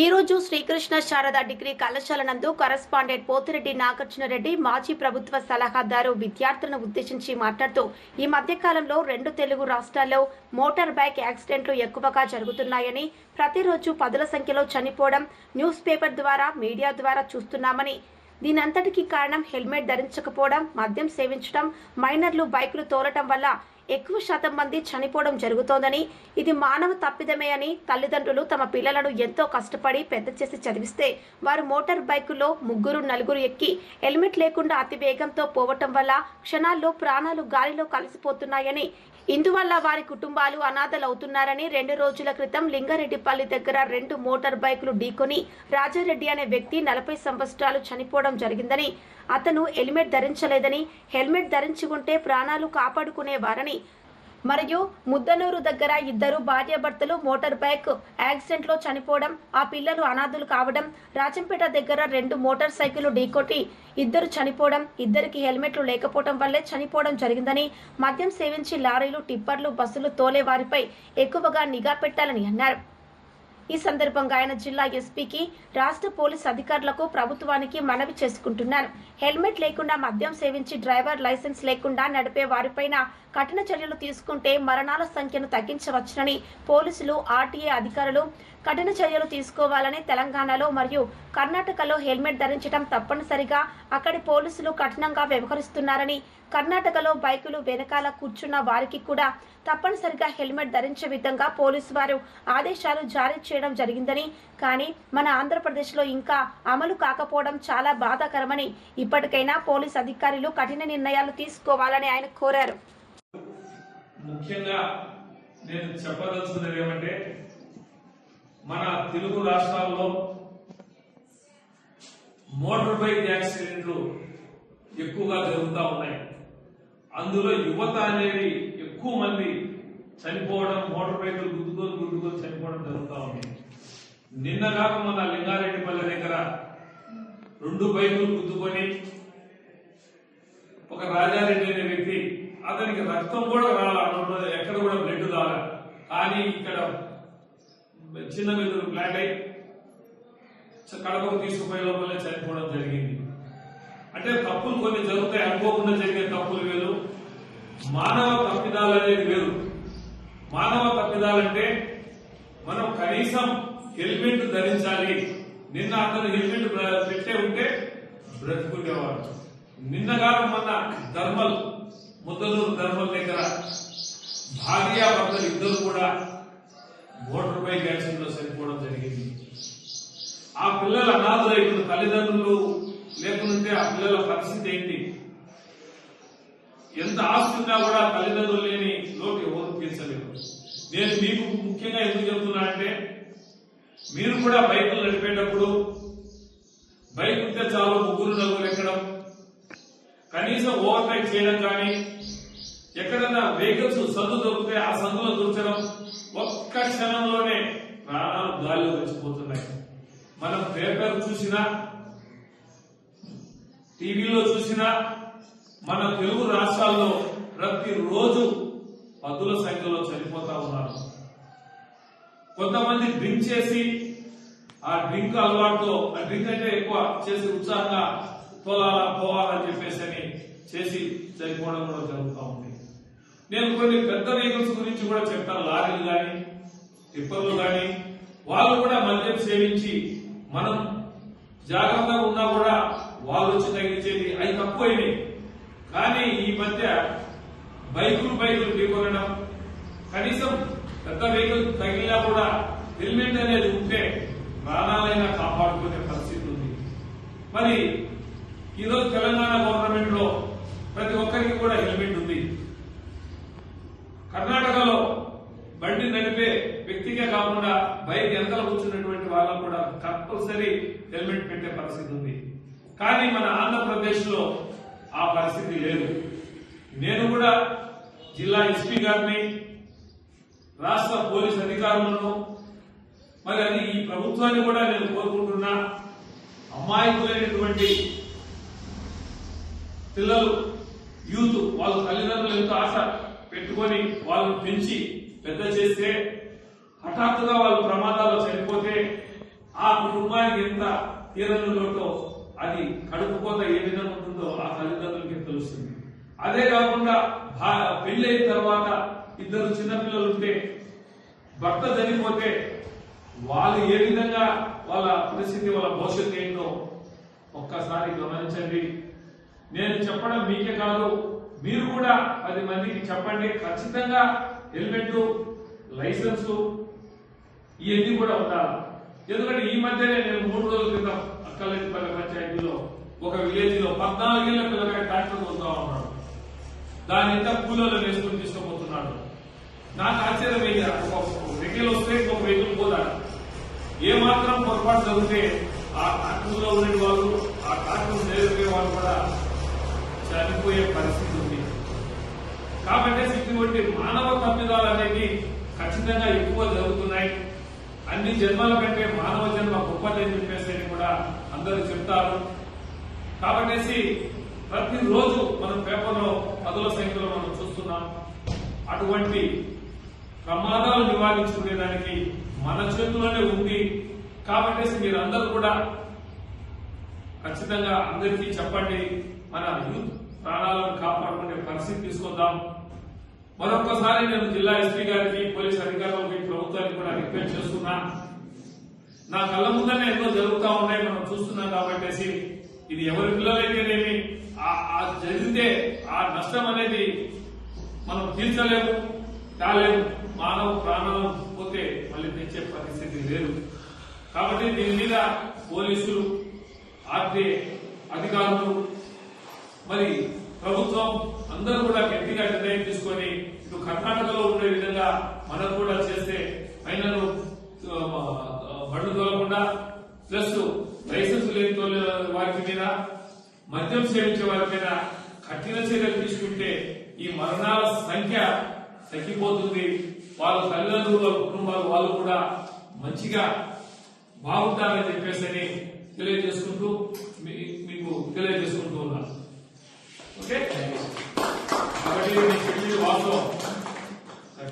ఈరోజు శ్రీకృష్ణ శారద డిగ్రీ కళాశాల నందు కరస్పాండెంట్ పోతిరెడ్డి నాగార్జునరెడ్డి మాజీ ప్రభుత్వ సలహాదారు విద్యార్థులను ఉద్దేశించి మాట్లాడుతూ ఈ మధ్య కాలంలో రెండు తెలుగు రాష్ట్రాల్లో మోటార్ బైక్ యాక్సిడెంట్లు ఎక్కువగా జరుగుతున్నాయని ప్రతిరోజు పదుల సంఖ్యలో చనిపోవడం న్యూస్ పేపర్ ద్వారా మీడియా ద్వారా చూస్తున్నామని. దీనంతటికీ కారణం హెల్మెట్ ధరించకపోవడం మద్యం సేవించడం మైనర్లు బైకులు తోలటం వల్ల ఎక్కువ శాతం మంది చనిపోవడం జరుగుతోందని. ఇది మానవ తప్పిదమే అని తల్లిదండ్రులు తమ పిల్లలను ఎంతో కష్టపడి పెద్ద చేసి చదివిస్తే వారు మోటార్ బైకులో ముగ్గురు నలుగురు ఎక్కి హెల్మెట్ లేకుండా అతి వేగంతో పోవటం వల్ల క్షణాల్లో ప్రాణాలు గాలిలో కలిసిపోతున్నాయని ఇందువల్ల వారి కుటుంబాలు అనాథలవుతున్నారని రెండు రోజుల క్రితం లింగారెడ్డిపల్లి దగ్గర రెండు మోటార్ బైకులు ఢీకొని రాజారెడ్డి అనే వ్యక్తి నలభై సంవత్సరాలు చనిపోవడం జరిగిందని అతను హెల్మెట్ ధరించలేదని హెల్మెట్ ధరించి ఉంటే ప్రాణాలు కాపాడుకునేవారని మరియు ముద్దనూరు దగ్గర ఇద్దరు భార్యాభర్తలు మోటార్ బైక్ యాక్సిడెంట్లో చనిపోవడం ఆ పిల్లలు అనాథులు కావడం రాజంపేట దగ్గర రెండు మోటార్ సైకిళ్ళు ఢీకొట్టి ఇద్దరు చనిపోవడం ఇద్దరికి హెల్మెట్లు లేకపోవడం వల్లే చనిపోవడం జరిగిందని మద్యం సేవించి లారీలు టిప్పర్లు బస్సులు తోలే వారిపై ఎక్కువగా నిఘా పెట్టాలని అన్నారు. ఈ సందర్భంగా ఆయన జిల్లా ఎస్పీకి రాష్ట్ర పోలీస్ అధికారులకు ప్రభుత్వానికి మనవి చేసుకుంటున్నాను హెల్మెట్ లేకుండా మద్యం సేవించి డ్రైవర్ లైసెన్స్ లేకుండా నడిపే వారిపైన కఠిన చర్యలు తీసుకుంటే మరణాల సంఖ్యను తగ్గించవచ్చునని పోలీసులు ఆర్టీఏ అధికారులు కఠిన చర్యలు తీసుకోవాలని తెలంగాణలో మరియు కర్ణాటకలో హెల్మెట్ ధరించడం తప్పనిసరిగా అక్కడి పోలీసులు కఠినంగా వ్యవహరిస్తున్నారని కర్ణాటకలో బైకులు వెనకాల కూర్చున్న వారికి కూడా తప్పనిసరిగా హెల్మెట్ ధరించే విధంగా పోలీసు వారు ఆదేశాలు జారీ చేయడం జరిగిందని కానీ మన ఆంధ్రప్రదేశ్లో ఇంకా అమలు కాకపోవడం చాలా బాధాకరమని ఇప్పటికైనా పోలీస్ అధికారులు కఠిన నిర్ణయాలు తీసుకోవాలని ఆయన కోరారు. ముఖ్యంగా నేను చెప్పదలుచుకున్నది ఏమంటే మన తెలుగు రాష్ట్రాల్లో మోటార్ బైక్ యాక్సిడెంట్లు ఎక్కువగా జరుగుతూ ఉన్నాయి. అందులో యువత అనేది ఎక్కువ మంది చనిపోవడం మోటార్ బైకులు గుద్దుకొని గుద్దుకొని చనిపోవడం జరుగుతూ ఉంది. నిన్న కాక మన లింగారెడ్డిపల్లి దగ్గర రెండు బైకులు గుద్దుకొని ఒక రాజారెడ్డి అనే వ్యక్తి అతనికి రక్తం కూడా రాల ఎక్కడ కూడా బ్లడ్ రాల. కానీ ఇక్కడ చిన్న మీద బ్లాక్ అయి కడపకు తీసుకుపోయే లోపలే చనిపోవడం జరిగింది. అంటే తప్పులు కొన్ని జరుగుతాయి అనుకోకుండా జరిగే తప్పులు వేరు. మానవ తప్పిదాలు అనేది వేరు. మానవ తప్పిదాలంటే మనం కనీసం హెల్మెట్ ధరించాలి. నిన్న అతను హెల్మెట్ పెట్టే ఉంటే బ్రతుకునేవాడు నిన్నగారు మన ధర్మల్ ముద్దలూరు ధర్మల్ దగ్గర భార్యాభర్తలు ఇద్దరు కూడా మోటార్ బైక్ యాక్సిడెంట్లో చనిపోవడం జరిగింది. ఆ పిల్లల అనాథులు తల్లిదండ్రులు లేకుంటే ఆ పిల్లల పరిస్థితి ఏంటి? ఎంత ఆస్తి ఉన్నా కూడా తల్లిదండ్రులు లేని లోటు ఎవరు తీర్చలేరు నేను మీకు ముఖ్యంగా ఎందుకు చెబుతున్నా అంటే మీరు కూడా బైకులు నడిపేటప్పుడు బైక్ ఉంటే చాలు ముగ్గురు నలుగురు ఎక్కడం కనీసం ఓవర్టేక్ చేయడం కానీ ఎక్కడన్నా వెహికల్స్ సందు దొరికితే ఆ సందులో దూర్చడం ఒక్క క్షణంలోనే ప్రాణాలు గాలిలో వచ్చిపోతున్నాయి మనం పేపర్ చూసినా టీవీలో చూసినా మన తెలుగు రాష్ట్రాల్లో ప్రతిరోజు పదుల సంఖ్యలో చనిపోతా ఉన్నారు. కొంతమంది డ్రింక్ చేసి ఆ డ్రింక్ అలవాటుతో ఆ డ్రింక్ అంటే ఎక్కువ చేసి ఉత్సాహంగా తోలాలా పోవాలని చెప్పేసి అని చేసి చనిపోవడం కూడా జరుగుతూ ఉంది. నేను కొన్ని పెద్ద వెహికల్స్ గురించి కూడా చెప్తాను లారీలు కానీ తిప్పలు కానీ వాళ్ళు కూడా మద్యం సేవించి మనం జాగ్రత్తగా ఉన్నా కూడా వాళ్ళు వచ్చి తగ్గించేది అవి తక్కువైనవి కానీ ఈ మధ్య బైకులు బైకులు ఢీకొనడం కనీసం పెద్ద వెహికల్ తగిలినా కూడా హెల్మెట్ అనేది ఉంటే ప్రాణాలైనా కాపాడుకునే పరిస్థితి ఉంది. మరి ఈరోజు తెలంగాణ గవర్నమెంట్లో ప్రతి ఒక్కరికి కూడా హెల్మెట్ ఉంది కర్ణాటకలో బండి నడిపే వ్యక్తికే కాకుండా బైక్ వెనకాల కూర్చున్నటువంటి వాళ్ళకు కూడా కంపల్సరీ హెల్మెట్ పెట్టే పరిస్థితి ఉంది. కానీ మన ఆంధ్రప్రదేశ్లో ఆ పరిస్థితి లేదు. నేను కూడా జిల్లా ఎస్పీ గారిని రాష్ట్ర పోలీస్ అధికారులను మరి అది ఈ ప్రభుత్వాన్ని కూడా నేను కోరుకుంటున్నా. అమాయకులైనటువంటి పిల్లలు యూత్ వాళ్ళ తల్లిదండ్రులు ఎంతో ఆశ పెట్టుకొని వాళ్ళని పెంచి పెద్ద చేస్తే హఠాత్తుగా వాళ్ళు ప్రమాదాల్లో చనిపోతే ఆ కుటుంబానికి ఎంత తీరని లోటో? అది కడుపుకోత ఏ విధంగా ఉంటుందో ఆ తల్లిదండ్రులకి తెలుస్తుంది? అదే కాకుండా భా- పెళ్ళైన తర్వాత ఇద్దరు చిన్నపిల్లలు ఉంటే భర్త చనిపోతే వాళ్ళు ఏ విధంగా వాళ్ళ పరిస్థితి వాళ్ళ భవిష్యత్తు ఏంటో ఒక్కసారి గమనించండి. నేను చెప్పడం మీకే కాదు మీరు కూడా పది మందికి చెప్పండి. ఖచ్చితంగా హెల్మెట్ లైసెన్సు ఇవన్నీ కూడా ఉండాలి ఎందుకంటే ఈ మధ్యనే నేను మూడు రోజుల క్రితం అక్కలపల్లి పంచాయతీలో ఒక విలేజ్లో పద్నాలుగేళ్ళ పిల్లగా ట్రాక్టర్ వస్తా ఉన్నాడు. దాని ఇంత కూలీలో వేసుకుని తీసుకుపోతున్నాడు. నాకు ఆశ్చర్యం అయింది ఒక వెహికల్ వస్తే ఒక వెహికల్ పోదా? ఏ మాత్రం పొరపాటు జరిగితే ఆ ట్రాక్టర్లో ఉండే వాళ్ళు ఆ ట్రాక్టర్ నేర్పే వాళ్ళు కూడా చనిపోయే పరిస్థితి ఉంది. కాబట్టి ఇటువంటి మానవ తప్పిదాలు అనేవి ఖచ్చితంగా ఎక్కువ జరుగుతున్నాయి. అన్ని జన్మల కంటే మానవ జన్మ గొప్పదని చెప్పేసి అని కూడా అందరూ చెప్తారు. కాబట్టి ప్రతిరోజు మనం పేపర్లో పదుల సంఖ్యలో మనం చూస్తున్నాం. అటువంటి ప్రమాదాలు నివారించుకునేదానికి మన చేతిలోనే ఉంది. కాబట్టి మీరందరూ కూడా ఖచ్చితంగా అందరికీ చెప్పండి. మన యూత్ ప్రాణాలను కాపాడుకునే పరిస్థితి తీసుకొద్దాం. మరొకసారి నేను జిల్లా ఎస్పీ గారికి పోలీస్ అధికారులకి ప్రభుత్వానికి కూడా రిక్వెస్ట్ చేస్తున్నా. నా కళ్ళ ముందనే ఎన్నో జరుగుతూ ఉన్నాయి మనం చూస్తున్నాం కాబట్టి ఇది ఎవరి పిల్లలైతేనేమి ఆ- జరిగితే ఆ నష్టం అనేది మనం తీర్చలేము కాలేము మానవ ప్రాణం పోతే మళ్ళీ తెచ్చే పరిస్థితి లేదు. కాబట్టి దీని మీద పోలీసులు ఆర్టీఏ అధికారులు మరి ప్రభుత్వం అందరూ కూడా గట్టిగా నిర్ణయం తీసుకొని ఇటు కర్ణాటకలో ఉండే విధంగా మనం కూడా చేస్తే ఫైనల్ బండ్లు తోలకుండా ప్లస్ లైసెన్స్ లేని తోలే వారి మీద మద్యం సేవించే వారి మీద కఠిన చర్యలు తీసుకుంటే ఈ మరణాల సంఖ్య తగ్గిపోతుంది. వాళ్ళ తల్లిదండ్రుల కుటుంబాలు వాళ్ళు కూడా మంచిగా బాగుంటారని చెప్పేసి అని తెలియజేసుకుంటూ మీకు తెలియజేసుకుంటూ ఉన్నాను. ఓకే? 这个美食之王。